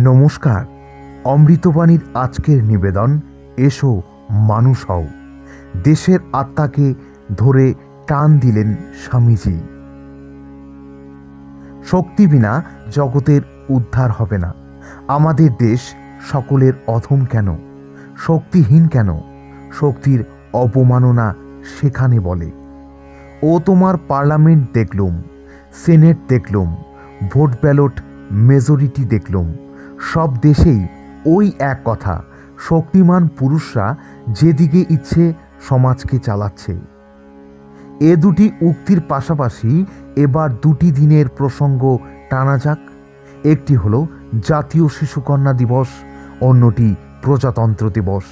নমস্কার। অমৃতবাণীর আজকের নিবেদন, এসো মানুষ হও। দেশের আত্মাকে ধরে টান দিলেন স্বামীজি। শক্তি বিনা জগতের উদ্ধার হবে না। আমাদের দেশ সকলের অধম কেন? শক্তিহীন কেন? শক্তির অপমাননা সেখানে বলে। ও তোমার পার্লামেন্ট দেখলুম, সেনেট দেখলুম, ভোট ব্যালট মেজরিটি দেখলুম সব দেশেই ওই এক কথা, শক্তিমান পুরুষরা যেদিকে ইচ্ছে সমাজকে চালাচ্ছে। এ দুটি উক্তির পাশাপাশি এবার দুটি দিনের প্রসঙ্গ টানা যাক। একটি হলো জাতীয় শিশুকন্যা দিবস, অন্যটি প্রজাতন্ত্র দিবস।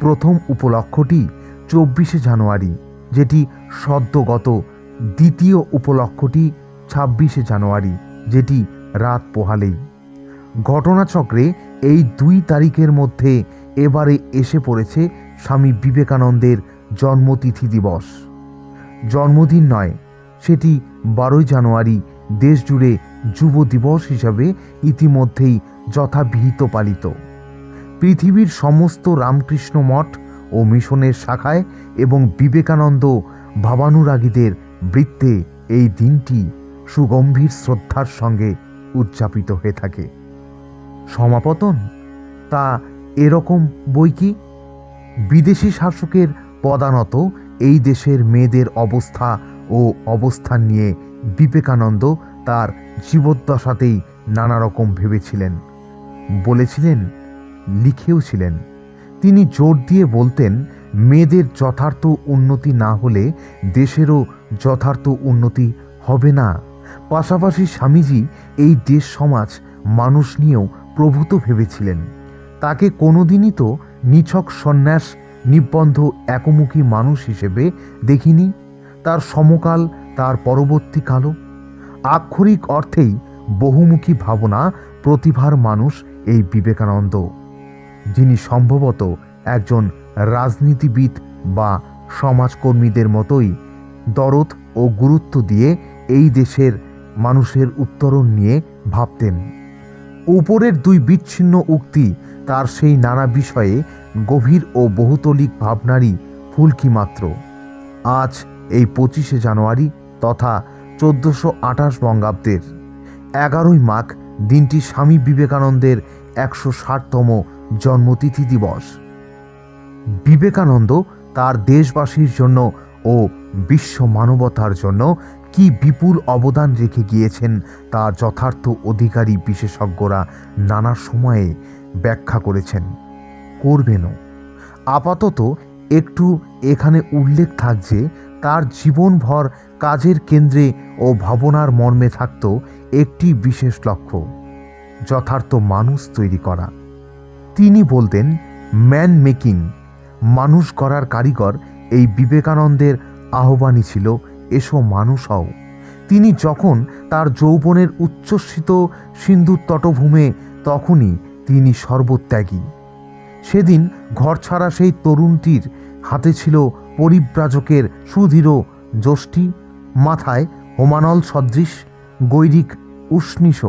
প্রথম উপলক্ষটি চব্বিশে জানুয়ারি, যেটি সদ্যগত দ্বিতীয় উপলক্ষটি ছাব্বিশে জানুয়ারি, যেটি রাত পোহালেই। ঘটনাচক্রে এই দুই তারিখের মধ্যে এবারে এসে পড়েছে স্বামী বিবেকানন্দের জন্মতিথি দিবস। জন্মদিন নয়, সেটি বারোই জানুয়ারি দেশজুড়ে যুব দিবস হিসাবে ইতিমধ্যেই যথাবিহিত পালিত। পৃথিবীর সমস্ত রামকৃষ্ণ মঠ ও মিশনের শাখায় এবং বিবেকানন্দ ভাবানুরাগীদের বৃত্তে এই দিনটি সুগম্ভীর শ্রদ্ধার সঙ্গে উদযাপিত হয়ে থাকে। সমাপতন? তা এরকম বই কি? বিদেশি শাসকের পদানত এই দেশের মেয়েদের অবস্থা ও অবস্থান নিয়ে বিবেকানন্দ তার জীবদ্দশাতেই নানা রকম ভেবেছিলেন। বলেছিলেন লিখেও ছিলেন তিনি জোর দিয়ে বলতেন, মেয়েদের যথার্থ উন্নতি না হলে দেশেরও যথার্থ উন্নতি হবে না। পাশাপাশি স্বামীজি এই দেশ সমাজ মানুষ নিয়েও প্রভূত ভেবেছিলেন। তাকে কোনোদিনই তো নিছক সন্ন্যাস, নিবন্ধ, একমুখী মানুষ হিসেবে দেখিনি। তার সমকাল, তার পরবর্তীকালও আক্ষরিক অর্থেই বহুমুখী ভাবনা, প্রতিভার মানুষ এই বিবেকানন্দ, যিনি সম্ভবত একজন রাজনীতিবিদ বা সমাজকর্মীদের মতোই দরদ ও গুরুত্ব দিয়ে এই দেশের মানুষের উত্তরণ নিয়ে ভাবতেন। উপরের দুই বিচ্ছিন্ন উক্তি, তার সেই নানা বিষয়ে গভীর ও বহুতলিক ভাবনারই ফুলকি মাত্র। আজ এই পঁচিশে জানুয়ারি তথা চোদ্দোশো আঠাশ বঙ্গাব্দের। এগারোই মাঘ দিনটি স্বামী বিবেকানন্দের একশো ষাটতম জন্মতিথি দিবস। বিবেকানন্দ তার দেশবাসীর জন্য ও বিশ্ব মানবতার জন্য কি বিপুল অবদান রেখে গিয়েছেন তা যথার্থ অধিকারী বিশেষজ্ঞরা নানা সময়ে ব্যাখ্যা করেছেন। করবেনও। আপাতত একটু এখানে উল্লেখ থাক যে তার জীবনভর কাজের কেন্দ্রে ও ভাবনার মর্মে থাকত একটি বিশেষ লক্ষ্য, যথার্থ মানুষ তৈরি করা। তিনি বলতেন, ম্যান মেকিং, মানুষ করার কারিগর এই বিবেকানন্দের আহ্বানই ছিল এসো মানুষ হও। তিনি যখন তার যৌবনের উচ্ছ্বসিত সিন্ধুর তটভূমে, তখনই তিনি সর্বত্যাগী। সেদিন ঘর ছাড়া সেই তরুণটির হাতে ছিল পরিব্রাজকের সুদৃঢ় যষ্টি, মাথায় হোমানল সদৃশ, গৈরিক উষ্ণিস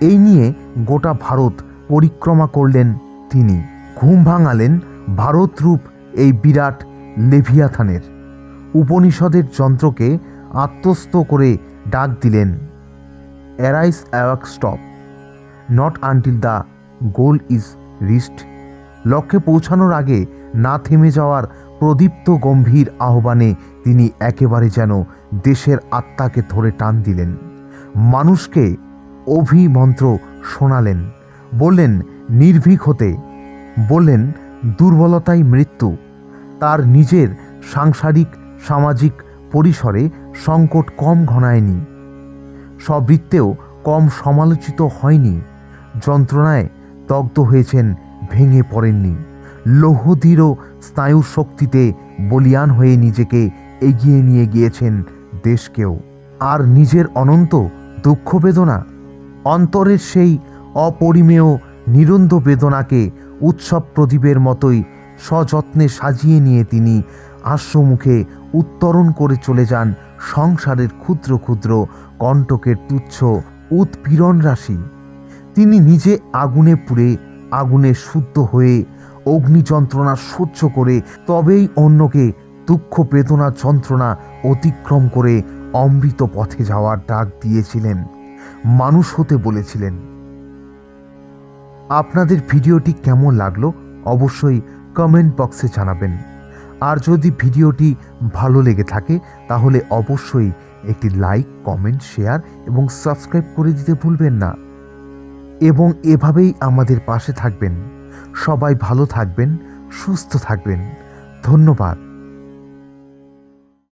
এই নিয়ে গোটা ভারত পরিক্রমা করলেন তিনি। ঘুম ভাঙালেন ভারতরূপ এই বিরাট লেভিয়াথানের। উপনিষদের যন্ত্রকে আত্মস্থ করে ডাক দিলেন arise awake stop not until the goal is reached লক্ষ্যে পৌঁছানোর আগে না থেমে যাওয়ার প্রদীপ্ত গম্ভীর আহ্বানে তিনি একেবারে যেন দেশের আত্মাকে ধরে টান দিলেন। মানুষকে অভিমন্ত্র শোনালেন, বললেন, নির্ভীক হতে। বললেন, দুর্বলতাই মৃত্যু। তার নিজের সাংসারিক সামাজিক পরিসরে সংকট কম ঘনায়নি। সবৃত্তেও কম সমালোচিত হয়নি। যন্ত্রণায় দগ্ধ হয়েছেন, ভেঙে পড়েননি। লৌহদৃঢ় স্নায়ু শক্তিতে বলিয়ান হয়ে নিজেকে এগিয়ে নিয়ে গিয়েছেন দেশকেও। আর নিজের অনন্ত দুঃখ বেদনা, অন্তরের সেই অপরিমেয় নিরন্দ বেদনাকে উৎসব প্রদীপের মতোই সযত্নে সাজিয়ে নিয়ে তিনি হাস্যমুখে উত্তরণ করে চলে যান সংসারের ক্ষুদ্র ক্ষুদ্র কণ্টকের তুচ্ছ উৎপীড়ন রাশি। তিনি নিজে আগুনে পুড়ে, আগুনে শুদ্ধ হয়ে অগ্নি যন্ত্রণা সহ্য করে তবেই অন্যকে দুঃখ, বেদনা, যন্ত্রণা অতিক্রম করে অমৃত পথে যাওয়ার ডাক দিয়েছিলেন। মানুষ হতে বলেছিলেন, আপনাদের ভিডিওটি কেমন লাগল? অবশ্যই কমেন্ট বক্সে জানাবেন। আর যদি ভিডিওটি ভালো লেগে থাকে, তাহলে অবশ্যই একটি লাইক, কমেন্ট, শেয়ার এবং সাবস্ক্রাইব করে দিতে ভুলবেন না। এবং এভাবেই আমাদের পাশে থাকবেন। সবাই ভালো থাকবেন, সুস্থ থাকবেন। ধন্যবাদ।